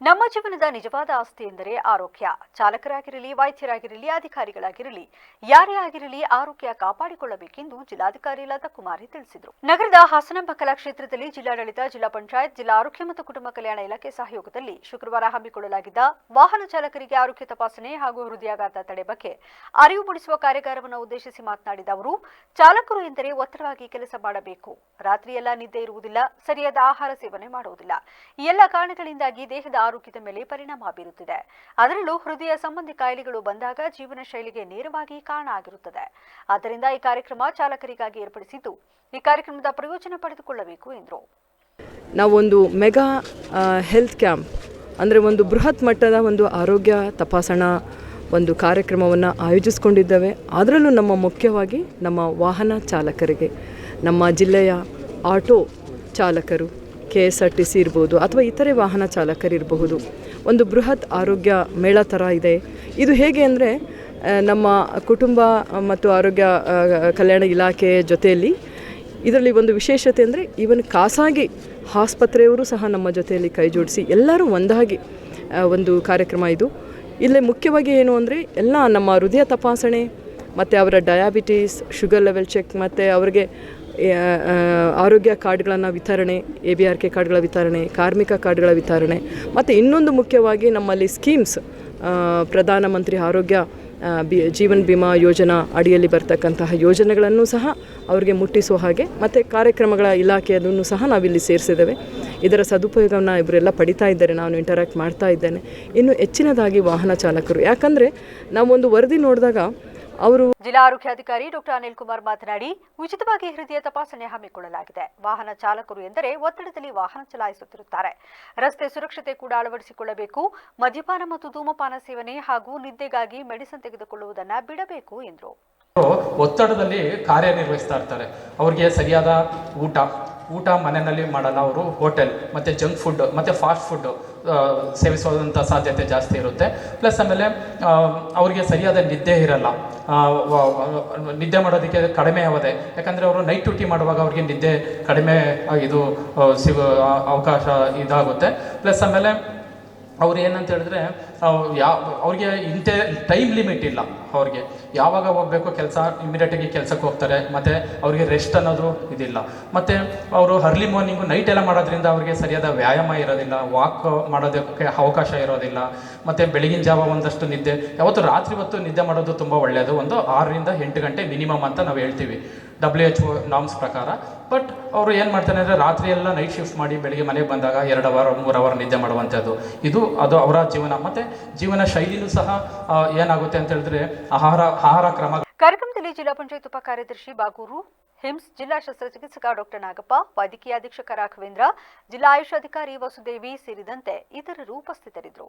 ನಮ್ಮ ಜೀವನದ ನಿಜವಾದ ಆಸ್ತಿ ಎಂದರೆ ಆರೋಗ್ಯ. ಚಾಲಕರಾಗಿರಲಿ, ವೈದ್ಯರಾಗಿರಲಿ, ಅಧಿಕಾರಿಗಳಾಗಿರಲಿ, ಯಾರೇ ಆಗಿರಲಿ ಆರೋಗ್ಯ ಕಾಪಾಡಿಕೊಳ್ಳಬೇಕೆಂದು ಜಿಲ್ಲಾಧಿಕಾರಿ ಲತಾ ಕುಮಾರಿ ತಿಳಿಸಿದರು. ನಗರದ ಹಾಸನಾಂಬ ಕಲಾಕ್ಷೇತ್ರದಲ್ಲಿ ಜಿಲ್ಲಾಡಳಿತ, ಜಿಲ್ಲಾ ಪಂಚಾಯತ್, ಜಿಲ್ಲಾ ಆರೋಗ್ಯ ಮತ್ತು ಕುಟುಂಬ ಕಲ್ಯಾಣ ಇಲಾಖೆ ಸಹಯೋಗದಲ್ಲಿ ಶುಕ್ರವಾರ ಹಮ್ಮಿಕೊಳ್ಳಲಾಗಿದ್ದ ವಾಹನ ಚಾಲಕರಿಗೆ ಆರೋಗ್ಯ ತಪಾಸಣೆ ಹಾಗೂ ಹೃದಯಾಘಾತ ತಡೆ ಬಗ್ಗೆ ಅರಿವು ಮೂಡಿಸುವ ಕಾರ್ಯಾಗಾರವನ್ನು ಉದ್ದೇಶಿಸಿ ಮಾತನಾಡಿದ ಅವರು, ಚಾಲಕರು ಎಂದರೆ ಒತ್ತಡವಾಗಿ ಕೆಲಸ ಮಾಡಬೇಕು. ರಾತ್ರಿಯೆಲ್ಲ ನಿದ್ದೆ ಇರುವುದಿಲ್ಲ, ಸರಿಯಾದ ಆಹಾರ ಸೇವನೆ ಮಾಡುವುದಿಲ್ಲ. ಈ ಎಲ್ಲ ಕಾರಣಗಳಿಂದಾಗಿ ದೇಹದ ಆರೋಗ್ಯದ ಮೇಲೆ ಪರಿಣಾಮ ಬೀರುತ್ತಿದೆ. ಅದರಲ್ಲೂ ಹೃದಯ ಸಂಬಂಧಿ ಕಾಯಿಲೆಗಳು ಬಂದಾಗ ಜೀವನ ಶೈಲಿಗೆ ನೇರವಾಗಿ ಕಾರಣ ಆಗಿರುತ್ತದೆ. ಆದ್ದರಿಂದ ಈ ಕಾರ್ಯಕ್ರಮ ಚಾಲಕರಿಗಾಗಿ ಏರ್ಪಡಿಸಿದ್ದು, ಈ ಕಾರ್ಯಕ್ರಮದ ಪ್ರಯೋಜನ ಪಡೆದುಕೊಳ್ಳಬೇಕು ಎಂದರು. ನಾವೊಂದು ಮೆಗಾ ಹೆಲ್ತ್ ಕ್ಯಾಂಪ್, ಅಂದರೆ ಒಂದು ಬೃಹತ್ ಮಟ್ಟದ ಒಂದು ಆರೋಗ್ಯ ತಪಾಸಣಾ ಒಂದು ಕಾರ್ಯಕ್ರಮವನ್ನು ಆಯೋಜಿಸ್ಕೊಂಡಿದ್ದೇವೆ. ಅದರಲ್ಲೂ ನಮ್ಮ ಮುಖ್ಯವಾಗಿ ನಮ್ಮ ವಾಹನ ಚಾಲಕರಿಗೆ, ನಮ್ಮ ಜಿಲ್ಲೆಯ ಆಟೋ ಚಾಲಕರು K S R T C ಇರ್ಬೋದು ಅಥವಾ ಇತರೆ ವಾಹನ ಚಾಲಕರಿರಬಹುದು. ಒಂದು ಬೃಹತ್ ಆರೋಗ್ಯ ಮೇಳ ಥರ ಇದೆ. ಇದು ಹೇಗೆ ಅಂದರೆ ನಮ್ಮ ಕುಟುಂಬ ಮತ್ತು ಆರೋಗ್ಯ ಕಲ್ಯಾಣ ಇಲಾಖೆ ಜೊತೆಯಲ್ಲಿ ಇದರಲ್ಲಿ ಒಂದು ವಿಶೇಷತೆ ಅಂದರೆ ಈವನ್ ಖಾಸಗಿ ಆಸ್ಪತ್ರೆಯವರು ಸಹ ನಮ್ಮ ಜೊತೆಯಲ್ಲಿ ಕೈ ಜೋಡಿಸಿ ಎಲ್ಲರೂ ಒಂದಾಗಿ ಒಂದು ಕಾರ್ಯಕ್ರಮ ಇದು. ಇಲ್ಲೇ ಮುಖ್ಯವಾಗಿ ಏನು ಅಂದರೆ, ಎಲ್ಲ ನಮ್ಮ ಹೃದಯ ತಪಾಸಣೆ, ಮತ್ತು ಅವರ ಡಯಾಬಿಟೀಸ್ ಶುಗರ್ ಲೆವೆಲ್ ಚೆಕ್ ಮತ್ತು ಅವರಿಗೆ ಆರೋಗ್ಯ ಕಾರ್ಡ್ಗಳನ್ನು ವಿತರಣೆ, ಎ ಬಿ ಆರ್ ಕೆ ಕಾರ್ಡ್ಗಳ ವಿತರಣೆ, ಕಾರ್ಮಿಕ ಕಾರ್ಡ್ಗಳ ವಿತರಣೆ, ಮತ್ತು ಇನ್ನೊಂದು ಮುಖ್ಯವಾಗಿ ನಮ್ಮಲ್ಲಿ ಸ್ಕೀಮ್ಸ್ ಪ್ರಧಾನಮಂತ್ರಿ ಆರೋಗ್ಯ ಬಿ, ಜೀವನ್ ಬಿಮಾ ಯೋಜನಾ ಅಡಿಯಲ್ಲಿ ಬರ್ತಕ್ಕಂತಹ ಯೋಜನೆಗಳನ್ನು ಸಹ ಅವರಿಗೆ ಮುಟ್ಟಿಸುವ ಹಾಗೆ, ಮತ್ತು ಕಾರ್ಯಕ್ರಮಗಳ ಇಲಾಖೆಯನ್ನು ಸಹ ನಾವಿಲ್ಲಿ ಸೇರಿಸಿದ್ದೇವೆ. ಇದರ ಸದುಪಯೋಗವನ್ನು ಇವರೆಲ್ಲ ಪಡಿತಾ ಇದ್ದಾರೆ, ನಾನು ಇಂಟರಾಕ್ಟ್ ಮಾಡ್ತಾ ಇದ್ದೇನೆ. ಇನ್ನು ಹೆಚ್ಚಿನದಾಗಿ ವಾಹನ ಚಾಲಕರು. ಯಾಕಂದರೆ ನಾವೊಂದು ವರದಿ ನೋಡಿದಾಗ ಅವರು ಜಿಲ್ಲಾ ಆರೋಗ್ಯಾಧಿಕಾರಿ ಡಾಕ್ಟರ್ ಅನಿಲ್ ಕುಮಾರ್ ಮಾತನಾಡಿ ಉಚಿತವಾಗಿ ಹೃದಯ ತಪಾಸಣೆ ಹಮ್ಮಿಕೊಳ್ಳಲಾಗಿದೆ. ವಾಹನ ಚಾಲಕರು ಎಂದರೆ ಒತ್ತಡದಲ್ಲಿ ವಾಹನ ಚಲಾಯಿಸುತ್ತಿರುತ್ತಾರೆ. ರಸ್ತೆ ಸುರಕ್ಷತೆ ಕೂಡ ಅಳವಡಿಸಿಕೊಳ್ಳಬೇಕು. ಮದ್ಯಪಾನ ಮತ್ತು ಧೂಮಪಾನ ಸೇವನೆ ಹಾಗೂ ನಿದ್ದೆಗಾಗಿ ಮೆಡಿಸಿನ್ ತೆಗೆದುಕೊಳ್ಳುವುದನ್ನು ಬಿಡಬೇಕು ಎಂದರು. ಒತ್ತಡದಲ್ಲಿ ಕಾರ್ಯನಿರ್ವಹಿಸ್ತಾ ಇರ್ತಾರೆ. ಅವರಿಗೆ ಸರಿಯಾದ ಊಟ ಊಟ ಮನೆಯಲ್ಲಿ ಮಾಡಲ್ಲ ಅವರು ಹೋಟೆಲ್, ಮತ್ತು ಜಂಕ್ ಫುಡ್, ಮತ್ತು ಫಾಸ್ಟ್ ಫುಡ್ ಸೇವಿಸೋದಂಥ ಸಾಧ್ಯತೆ ಜಾಸ್ತಿ ಇರುತ್ತೆ. ಪ್ಲಸ್ ಆಮೇಲೆ ಅವರಿಗೆ ಸರಿಯಾದ ನಿದ್ದೆ ಇರಲ್ಲ. ನಿದ್ದೆ ಮಾಡೋದಕ್ಕೆ ಕಡಿಮೆ ಅವಧೆ ಯಾಕಂದರೆ ಅವರು ನೈಟ್ ಡ್ಯೂಟಿ ಮಾಡುವಾಗ ಅವ್ರಿಗೆ ನಿದ್ದೆ ಕಡಿಮೆ ಇದು ಸಿಗೋ ಅವಕಾಶ ಇದಾಗುತ್ತೆ. ಪ್ಲಸ್ ಆಮೇಲೆ ಅವ್ರು ಏನಂತ ಹೇಳಿದ್ರೆ ಯಾವ ಅವ್ರಿಗೆ ಇಂತೆ ಟೈಮ್ ಲಿಮಿಟ್ ಇಲ್ಲ ಅವ್ರಿಗೆ. ಯಾವಾಗ ಹೋಗಬೇಕು ಕೆಲಸ ಇಮಿಡಿಯೇಟಾಗಿ ಕೆಲಸಕ್ಕೆ ಹೋಗ್ತಾರೆ, ಮತ್ತು ಅವ್ರಿಗೆ ರೆಸ್ಟ್ ಅನ್ನೋದು ಇದಿಲ್ಲ. ಮತ್ತು ಅವರು ಅರ್ಲಿ ಮಾರ್ನಿಂಗು ನೈಟ್ ಎಲ್ಲ ಮಾಡೋದ್ರಿಂದ ಅವ್ರಿಗೆ ಸರಿಯಾದ ವ್ಯಾಯಾಮ ಇರೋದಿಲ್ಲ ವಾಕ್ ಮಾಡೋದಕ್ಕೆ ಅವಕಾಶ ಇರೋದಿಲ್ಲ, ಮತ್ತು ಬೆಳಗಿನ ಜಾವ ಒಂದಷ್ಟು ನಿದ್ದೆ, ಯಾವತ್ತು ರಾತ್ರಿ ಹೊತ್ತು ನಿದ್ದೆ ಮಾಡೋದು ತುಂಬ ಒಳ್ಳೆಯದು ಒಂದು ಆರರಿಂದ ಎಂಟು ಗಂಟೆ ಮಿನಿಮಮ್ ಅಂತ ನಾವು ಹೇಳ್ತೀವಿ. ಡಬ್ಲ್ಯೂ ಎಚ್ ಒ ನಾಮ್ಸ್ ಪ್ರಕಾರ. ಬಟ್ ಅವರು ಏನು ಮಾಡ್ತಾರೆ ಅಂದರೆ ರಾತ್ರಿ ಎಲ್ಲ ನೈಟ್ ಶಿಫ್ಟ್ ಮಾಡಿ ಬೆಳಿಗ್ಗೆ ಮನೆಗೆ ಬಂದಾಗ ಎರಡು ಅವರ್ ಮೂರು ಅವರ್ ನಿದ್ದೆ ಮಾಡುವಂಥದ್ದು. ಇದು ಅದು ಅವರ ಜೀವನ. ಮತ್ತು ಜೀವನ ಶೈಲಿಯೂ ಸಹ ಏನಾಗುತ್ತೆ ಅಂತ ಹೇಳಿದ್ರೆ ಆಹಾರ ಆಹಾರ ಕ್ರಮ ಕಾರ್ಯಕ್ರಮದಲ್ಲಿ ಜಿಲ್ಲಾ ಪಂಚಾಯತ್ ಉಪ ಕಾರ್ಯದರ್ಶಿ ಬಾಗೂರು, ಹಿಮ್ಸ್ ಜಿಲ್ಲಾ ಶಸ್ತ್ರಚಿಕಿತ್ಸಕ ಡಾಕ್ಟರ್ ನಾಗಪ್ಪ, ವೈದ್ಯಕೀಯ ಅಧೀಕ್ಷಕ ರಾಘವೇಂದ್ರ, ಜಿಲ್ಲಾ ಆಯುಷ್ ಅಧಿಕಾರಿ ವಸುದೇವಿ ಸೇರಿದಂತೆ ಇತರರು ಉಪಸ್ಥಿತರಿದ್ದರು.